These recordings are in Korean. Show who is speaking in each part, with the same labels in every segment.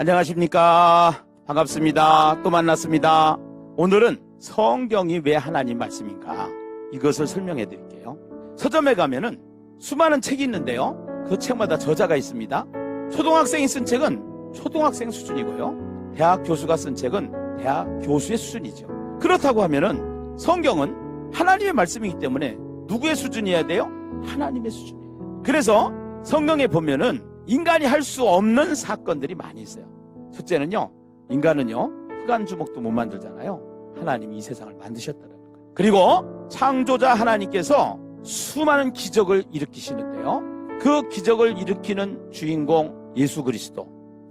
Speaker 1: 안녕하십니까. 반갑습니다. 또 만났습니다. 오늘은 성경이 왜 하나님 말씀인가 이것을 설명해 드릴게요. 서점에 가면은 수많은 책이 있는데요. 그 책마다 저자가 있습니다. 초등학생이 쓴 책은 초등학생 수준이고요. 대학 교수가 쓴 책은 대학 교수의 수준이죠. 그렇다고 하면은 성경은 하나님의 말씀이기 때문에 누구의 수준이어야 돼요? 하나님의 수준이에요. 그래서 성경에 보면은 인간이 할 수 없는 사건들이 많이 있어요. 첫째는요, 인간은요, 흑안 주먹도 못 만들잖아요. 하나님이 이 세상을 만드셨다는 거예요. 그리고 창조자 하나님께서 수많은 기적을 일으키시는데요. 그 기적을 일으키는 주인공 예수 그리스도.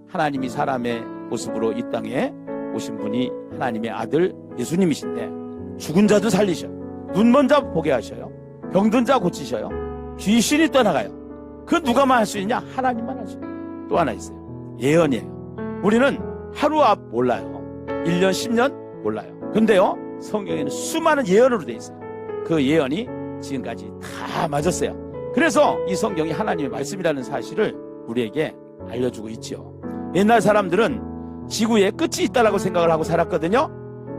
Speaker 1: 하나님이 사람의 모습으로 이 땅에 오신 분이 하나님의 아들 예수님이신데 죽은 자도 살리셔요. 눈먼 자 보게 하셔요. 병든 자 고치셔요. 귀신이 떠나가요. 그 누가만 할 수 있냐? 하나님만 할 수 있어요. 또 하나 있어요. 예언이에요. 우리는 하루 앞 몰라요. 1년, 10년 몰라요. 근데요, 성경에는 수많은 예언으로 돼 있어요. 그 예언이 지금까지 다 맞았어요. 그래서 이 성경이 하나님의 말씀이라는 사실을 우리에게 알려주고 있지요. 옛날 사람들은 지구에 끝이 있다라고 생각을 하고 살았거든요.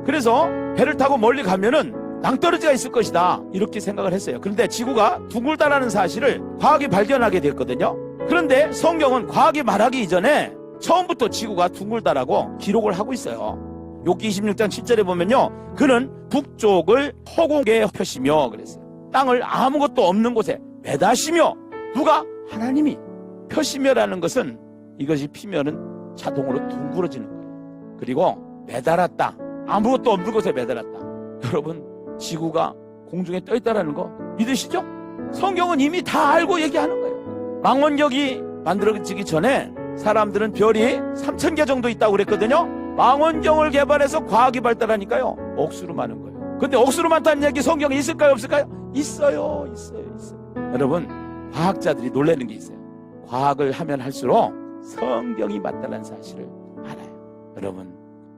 Speaker 1: 그래서 배를 타고 멀리 가면은 낭떠러지가 있을 것이다. 이렇게 생각을 했어요. 그런데 지구가 둥글다라는 사실을 과학이 발견하게 됐거든요. 그런데 성경은 과학이 말하기 이전에 처음부터 지구가 둥글다라고 기록을 하고 있어요. 욥기 26장 7절에 보면요. 그는 북쪽을 허공에 펴시며 그랬어요. 땅을 아무것도 없는 곳에 매다시며 누가 하나님이 펴시며라는 것은 이것이 피면은 자동으로 둥그러지는 거예요. 그리고 매달았다. 아무것도 없는 곳에 매달았다. 여러분 지구가 공중에 떠 있다라는 거 믿으시죠? 성경은 이미 다 알고 얘기하는 거예요. 망원경이 만들어지기 전에 사람들은 별이 3천 개 정도 있다고 그랬거든요. 망원경을 개발해서 과학이 발달하니까요. 억수로 많은 거예요. 근데 억수로 많다는 얘기 성경에 있을까요? 없을까요? 있어요. 있어요. 있어요. 여러분, 과학자들이 놀라는 게 있어요. 과학을 하면 할수록 성경이 맞다는 사실을 알아요. 여러분,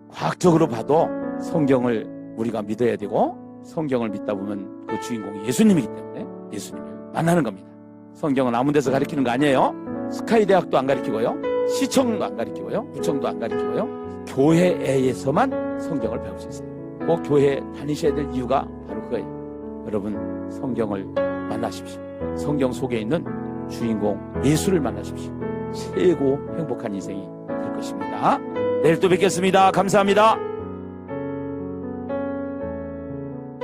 Speaker 1: 과학적으로 봐도 성경을 우리가 믿어야 되고 성경을 믿다 보면 그 주인공이 예수님이기 때문에 예수님을 만나는 겁니다. 성경은 아무 데서 가르치는 거 아니에요. 스카이 대학도 안 가르치고요. 시청도 안 가르치고요. 구청도 안 가르치고요. 교회에서만 성경을 배울 수 있어요. 꼭 교회에 다니셔야 될 이유가 바로 그거예요. 여러분 성경을 만나십시오. 성경 속에 있는 주인공 예수를 만나십시오. 최고 행복한 인생이 될 것입니다. 내일 또 뵙겠습니다. 감사합니다.